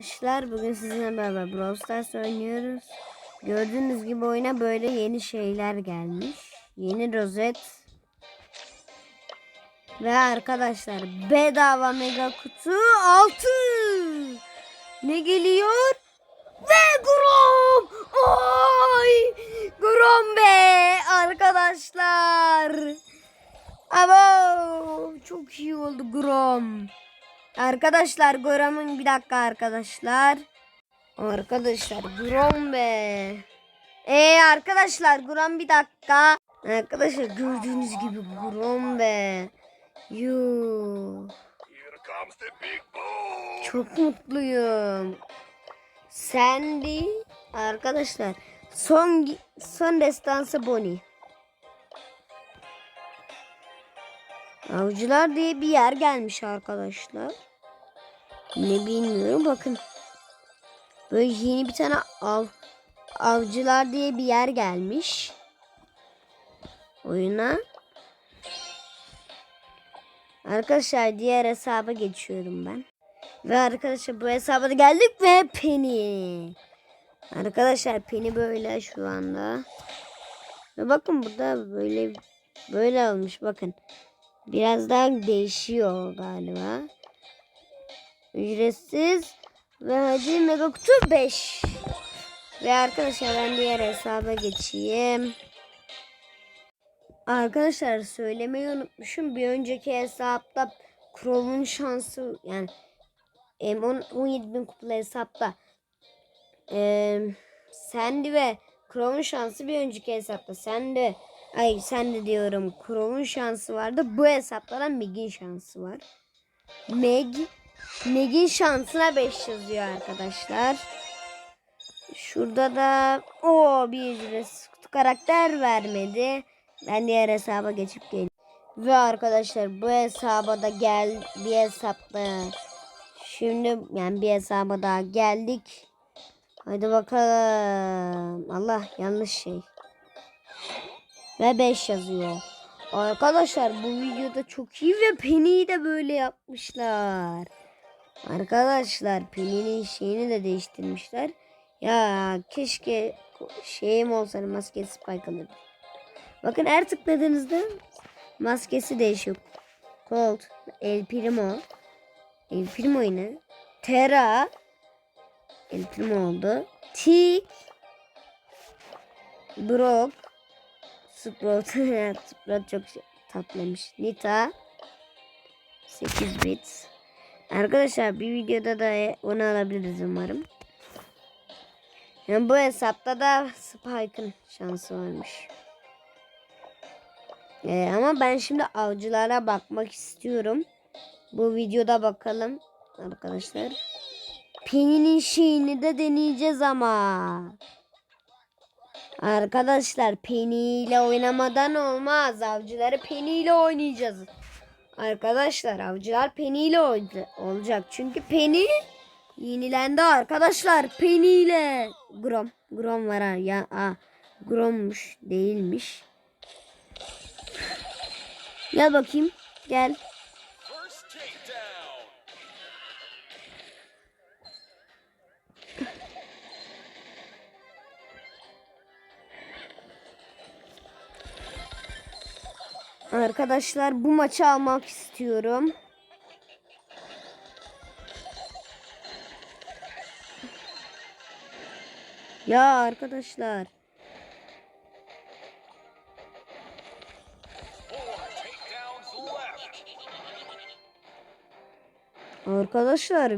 Arkadaşlar bugün sizinle beraber Brawl Stars oynuyoruz. Gördüğünüz gibi oyuna böyle yeni şeyler gelmiş. Yeni rozet. Ve arkadaşlar bedava mega kutu 6. Ne geliyor? Ve Grom! Ay! Grom be arkadaşlar. Abo! Çok iyi oldu Grom. Arkadaşlar Grom'un bir dakika arkadaşlar. Arkadaşlar Grom be. Ee arkadaşlar Grom bir dakika. Arkadaşlar gördüğünüz gibi Grom be. Çok mutluyum. Sandy arkadaşlar son son destansı Bonnie. Avcılar diye bir yer gelmiş arkadaşlar. Ne bilmiyorum bakın. Böyle yeni bir tane av avcılar diye bir yer gelmiş. Oyuna. Arkadaşlar diğer hesaba geçiyorum ben. Ve arkadaşlar bu hesaba da geldik ve Penny. Arkadaşlar Penny böyle şu anda. Ve bakın burada böyle böyle olmuş bakın. Biraz daha değişiyor galiba. Ücretsiz ve hadi mega kutu 5. Ve arkadaşlar ben diğer hesaba geçeyim. Arkadaşlar söylemeyi unutmuşum. Bir önceki hesapta Chrome'un şansı yani em, on- 17 bin kuplu hesapta em, Sandy ve Chrome'un şansı bir önceki hesapta Sandy ay Sandy diyorum Chrome'un şansı vardı. Bu hesapta da Meg'in şansı var. Meg Meg'in şansına 5 yazıyor arkadaşlar. Şurada da o bir ücretsiz karakter vermedi. Ben diğer hesaba geçip geleyim. Ve arkadaşlar bu hesaba da gel bir hesapta şimdi yani bir hesaba daha geldik. Hadi bakalım. Allah yanlış şey. Ve 5 yazıyor. Arkadaşlar bu videoda çok iyi ve Penny'yi de böyle yapmışlar. Arkadaşlar Penny'nin şeyini de değiştirmişler. Ya keşke şeyim olsaydı maskesi spike alırdım. Bakın her tıkladığınızda maskesi değişiyor. Colt, El Primo, El Primo yine, Terra, El Primo oldu. Tick, Brock, Sprout, Sprout çok şey- tatlıymış. Nita, 8 bit. Arkadaşlar bir videoda da onu alabiliriz umarım. Yani bu hesapta da Spike'ın şansı varmış. Ee, ama ben şimdi avcılara bakmak istiyorum. Bu videoda bakalım arkadaşlar. Penny'nin şeyini de deneyeceğiz ama. Arkadaşlar Penny ile oynamadan olmaz. Avcıları Penny ile oynayacağız. Arkadaşlar avcılar oyna- olacak. Çünkü Penny yenilendi arkadaşlar. Penny ile. Grom. Grom var. Ya, aa, Grom'muş değilmiş. Gel bakayım. Gel. Arkadaşlar bu maçı almak istiyorum. Ya arkadaşlar. Arkadaşlar.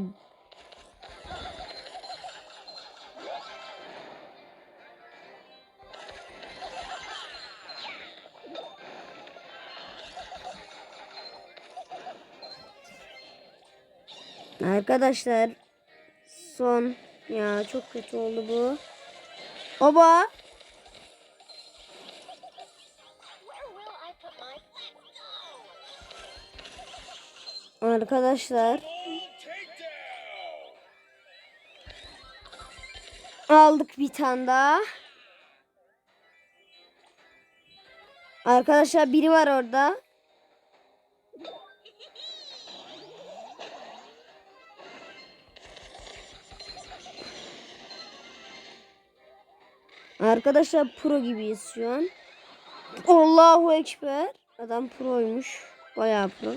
Arkadaşlar son ya çok kötü oldu bu. Oba arkadaşlar aldık bir tane daha. Arkadaşlar biri var orada. Arkadaşlar pro gibiyiz şu an. Allahu Ekber. Adam proymuş. Bayağı pro.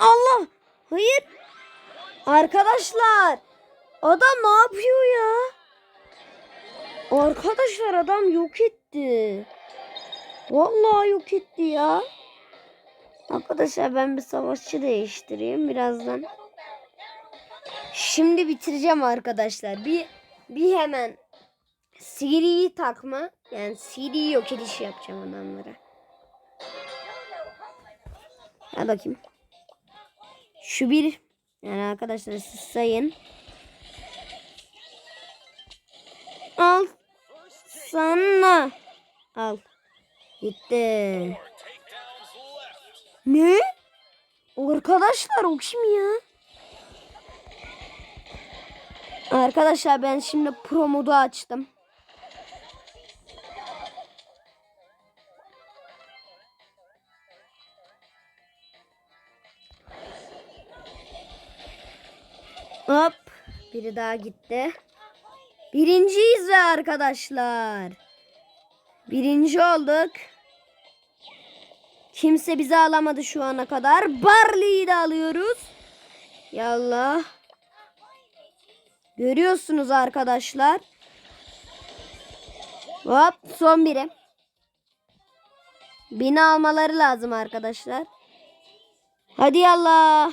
Allah! Hayır. Arkadaşlar. Adam ne yapıyor ya? Arkadaşlar adam yok etti. Vallahi yok etti ya. Arkadaşlar ben bir savaşçı değiştireyim birazdan. Şimdi bitireceğim arkadaşlar. Bir bir hemen Siri'yi takma. Yani Siri'yi yok ediş yapacağım adamlara. Hadi bakayım. Şu bir. Yani arkadaşlar sayın. Al. Sana. Al. Gitti. Ne? Arkadaşlar o kim ya? Arkadaşlar ben şimdi pro modu açtım. Hop. Biri daha gitti. Birinciyiz arkadaşlar. Birinci olduk. Kimse bizi alamadı şu ana kadar. Barley'i de alıyoruz. Yallah. Görüyorsunuz arkadaşlar. Hop son biri. Beni almaları lazım arkadaşlar. Hadi yallah.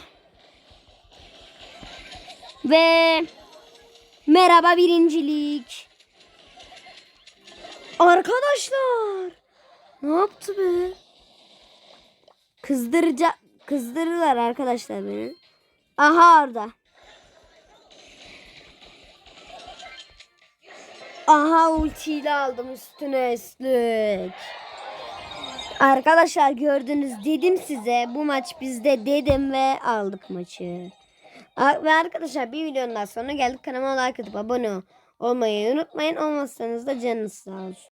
Ve merhaba birincilik. Arkadaşlar. Ne yaptı be? Kızdıracak kızdırırlar arkadaşlar beni. Aha orada. Aha ultiyle aldım üstüne üstlük. Arkadaşlar gördünüz dedim size bu maç bizde dedim ve aldık maçı. Ve arkadaşlar bir videonun daha sonuna geldik. Kanalıma like atıp abone olmayı unutmayın. Olmazsanız da canınız sağ olsun.